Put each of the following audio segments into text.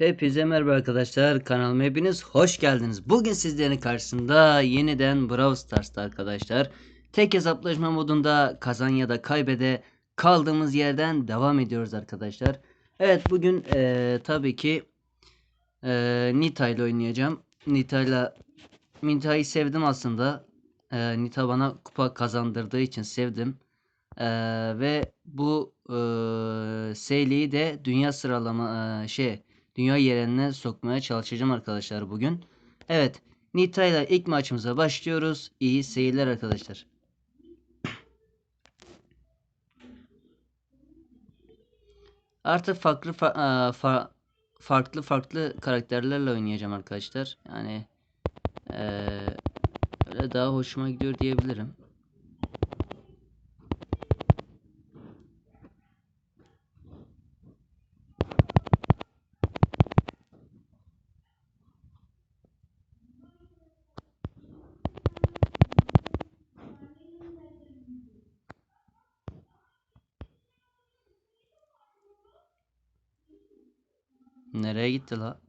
Hepinize merhaba arkadaşlar. Kanalıma hepiniz hoş geldiniz. Bugün sizlerin karşısında yeniden Brawl Stars'ta arkadaşlar. Tek hesaplaşma modunda kazan ya da kaybede kaldığımız yerden devam ediyoruz arkadaşlar. Evet bugün eee, tabii ki eee Nita ile oynayacağım. Nita ile Nita'yı sevdim aslında. Eee, Nita bana kupa kazandırdığı için sevdim. Eee, ve bu eee Sally'i de dünya sıralama eee, şey dünya yerine sokmaya çalışacağım arkadaşlar bugün. Evet, Nita ile ilk maçımıza başlıyoruz. İyi seyirler arkadaşlar. Artık farklı fa- eee, fa- farklı farklı karakterlerle oynayacağım arkadaşlar. Yani eee öyle daha hoşuma gidiyor diyebilirim. Nereye gitti la?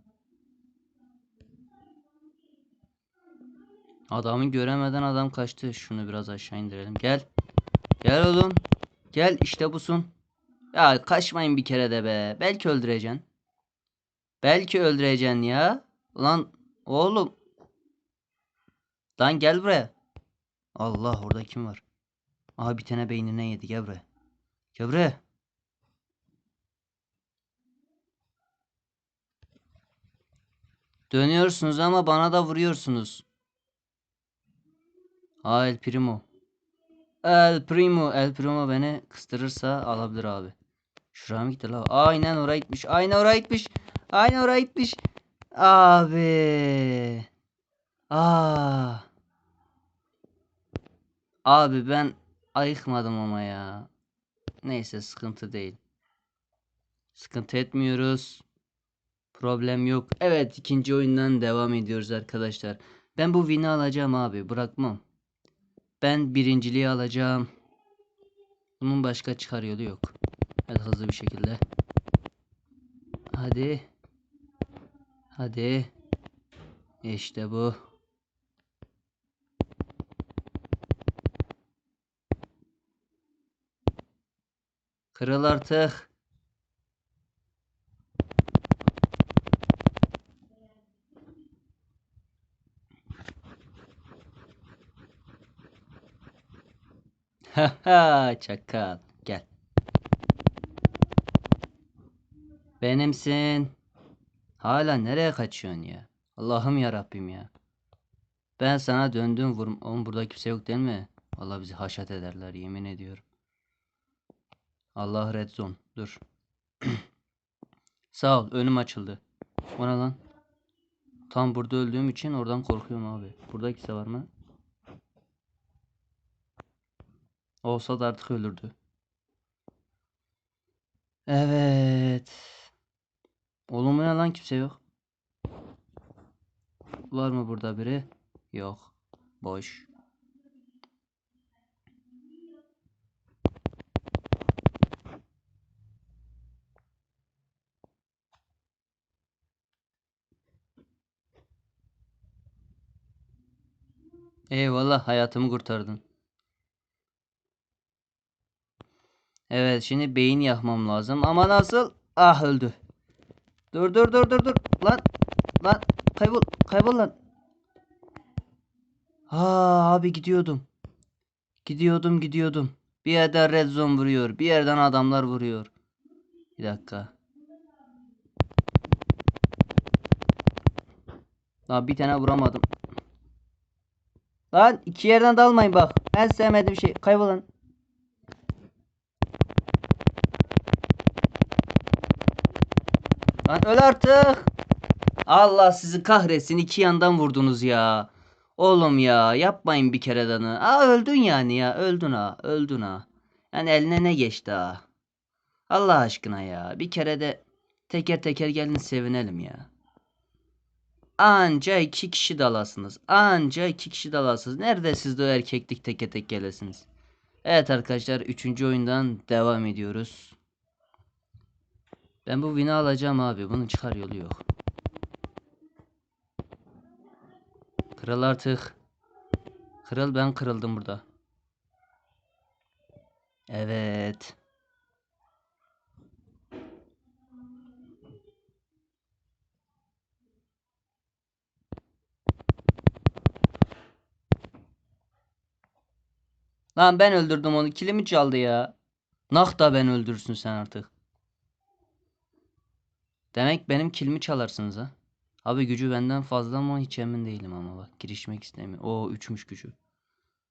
Adamı göremeden adam kaçtı. Şunu biraz aşağı indirelim. Gel. Gel oğlum. Gel işte busun. Ya kaçmayın bir kere de be. Belki öldüreceksin. Belki öldüreceksin ya. Ulan oğlum. Lan gel buraya. Allah orada kim var? Aha bir tane beynine yedi. Gel buraya. Gel buraya. Dönüyorsunuz ama bana da vuruyorsunuz. Aa El Primo. El Primo. El Primo beni kıstırırsa alabilir abi. Şuraya mı gitti la? Aynen oraya gitmiş. Aynen oraya gitmiş. Aynen oraya gitmiş. Abi. Aa. Abi ben ayıkmadım ama ya. Neyse sıkıntı değil. Sıkıntı etmiyoruz. Problem yok. Evet ikinci oyundan devam ediyoruz arkadaşlar. Ben bu win'i alacağım abi. Bırakmam. Ben birinciliği alacağım. Bunun başka çıkar yolu yok. Hadi hızlı bir şekilde. Hadi. Hadi. İşte bu. Kırıl artık. Haha çakal. Gel. Benimsin. Hala nereye kaçıyorsun ya? Allah'ım ya Rabbim ya. Ben sana döndüm vurum. Oğlum burada kimse yok değil mi? Allah bizi haşat ederler yemin ediyorum. Allah red zone. Dur. Sağ ol önüm açıldı. O ne lan? Tam burada öldüğüm için oradan korkuyorum abi. Burada kimse var mı? Olsa da artık ölürdü. Evet. Oğlum ne lan kimse yok. Var mı burada biri? Yok. Boş. Eyvallah hayatımı kurtardın. Evet şimdi beyin yakmam lazım ama nasıl? Ah öldü. Dur dur dur dur dur. Lan lan kaybol kaybol lan. Ha abi gidiyordum. Gidiyordum gidiyordum. Bir yerden red zone vuruyor. Bir yerden adamlar vuruyor. Bir dakika. Lan bir tane vuramadım. Lan iki yerden dalmayın bak. En sevmediğim şey. Kaybol lan. Öl artık. Allah sizi kahretsin iki yandan vurdunuz ya. Oğlum ya yapmayın bir kere danı. Aa öldün yani ya öldün ha öldün ha. Yani eline ne geçti ha. Allah aşkına ya bir kere de teker teker gelin sevinelim ya. Anca iki kişi dalasınız. Anca iki kişi dalasınız. Nerede siz de o erkeklik teke tek gelesiniz. Evet arkadaşlar üçüncü oyundan devam ediyoruz. Ben bu win'i alacağım abi. Bunun çıkar yolu yok. Kırıl artık. Kırıl ben kırıldım burada. Evet. Lan ben öldürdüm onu. Kilimi çaldı ya. Nah da ben öldürsün sen artık. Demek benim kilimi çalarsınız ha. Abi gücü benden fazla ama hiç emin değilim ama bak girişmek istemiyorum. O üçmüş gücü.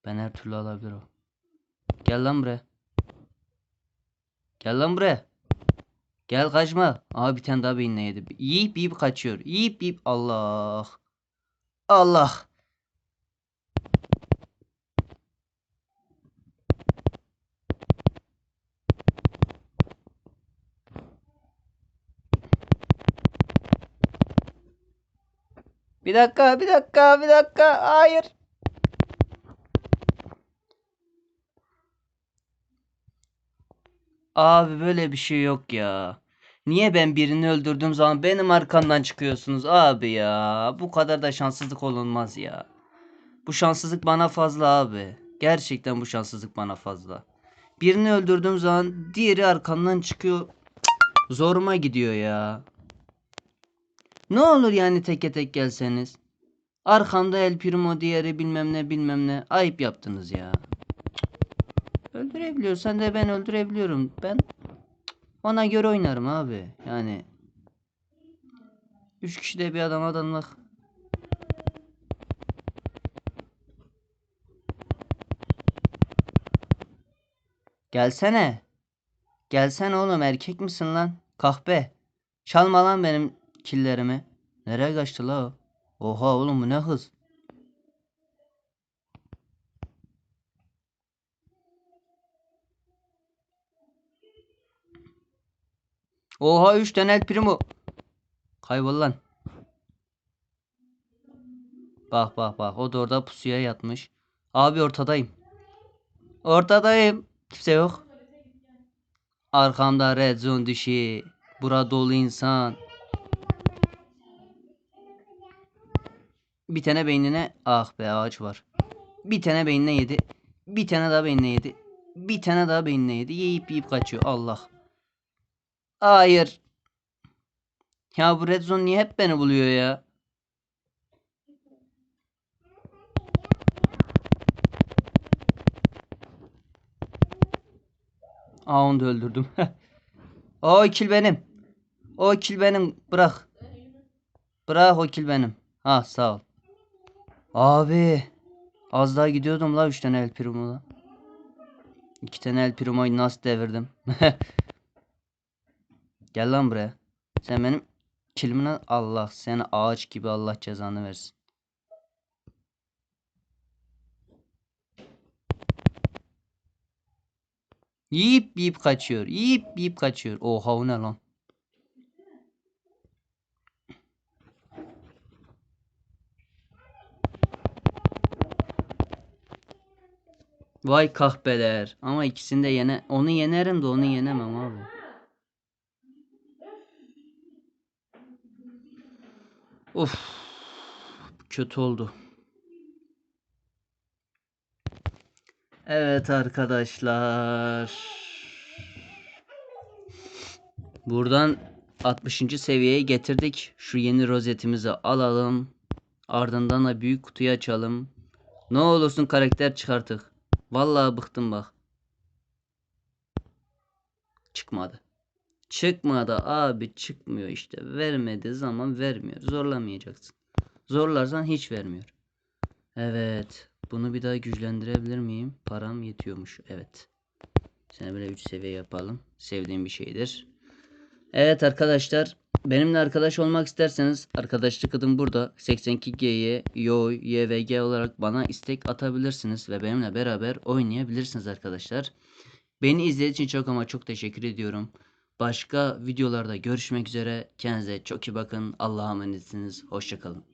Ben her türlü alabilir o. Gel lan buraya. Gel lan buraya. Gel kaçma. Abi bir tane daha beynine yedi. Yiyip yiyip kaçıyor. Yiyip yiyip Allah. Allah. Bir dakika, bir dakika, bir dakika. Hayır. Abi böyle bir şey yok ya. Niye ben birini öldürdüğüm zaman benim arkamdan çıkıyorsunuz abi ya? Bu kadar da şanssızlık olunmaz ya. Bu şanssızlık bana fazla abi. Gerçekten bu şanssızlık bana fazla. Birini öldürdüğüm zaman diğeri arkamdan çıkıyor. Zoruma gidiyor ya. Ne olur yani teke tek gelseniz. Arkamda El Primo diğeri bilmem ne bilmem ne. Ayıp yaptınız ya. Öldürebiliyorsan de ben öldürebiliyorum. Ben ona göre oynarım abi. Yani üç kişi de bir adama danmak. Gelsene. Gelsene oğlum erkek misin lan? Kahpe. Çalma lan benim killerimi. Nereye kaçtı la? Oha oğlum bu ne hız? Oha 3 tane el primo. Kaybol lan. Bak bak bak o da orada pusuya yatmış. Abi ortadayım. Ortadayım. Kimse yok. Arkamda red zone dişi. Bura dolu insan. Bir tane beynine ah be ağaç var. Bir tane beynine yedi. Bir tane daha beynine yedi. Bir tane daha beynine yedi. Yiyip yiyip kaçıyor. Allah. Hayır. Ya bu red zone niye hep beni buluyor ya? Aa onu da öldürdüm. o kill benim. O kill benim. Bırak. Bırak o kill benim. Ha sağ ol. Abi. Az daha gidiyordum la 3 tane el primo'la. 2 tane el primo'yu nasıl devirdim. Gel lan buraya. Sen benim kilimine Allah seni ağaç gibi Allah cezanı versin. Yiyip yiyip kaçıyor. Yiyip yiyip kaçıyor. Oha o ne lan? Vay kahpeler. Ama ikisini de yene onu yenerim de onu yenemem abi. Of. Kötü oldu. Evet arkadaşlar. Buradan 60. seviyeye getirdik. Şu yeni rozetimizi alalım. Ardından da büyük kutuyu açalım. Ne olursun karakter çıkartık. Vallahi bıktım bak. Çıkmadı. Çıkmadı abi çıkmıyor işte. Vermediği zaman vermiyor. Zorlamayacaksın. Zorlarsan hiç vermiyor. Evet. Bunu bir daha güçlendirebilir miyim? Param yetiyormuş. Evet. Seni böyle 3 seviye yapalım. Sevdiğim bir şeydir. Evet arkadaşlar. Benimle arkadaş olmak isterseniz arkadaşlık adım burada. 82G'ye YOY, YVG olarak bana istek atabilirsiniz. Ve benimle beraber oynayabilirsiniz arkadaşlar. Beni izlediğiniz için çok ama çok teşekkür ediyorum. Başka videolarda görüşmek üzere. Kendinize çok iyi bakın. Allah'a emanetsiniz. Hoşçakalın.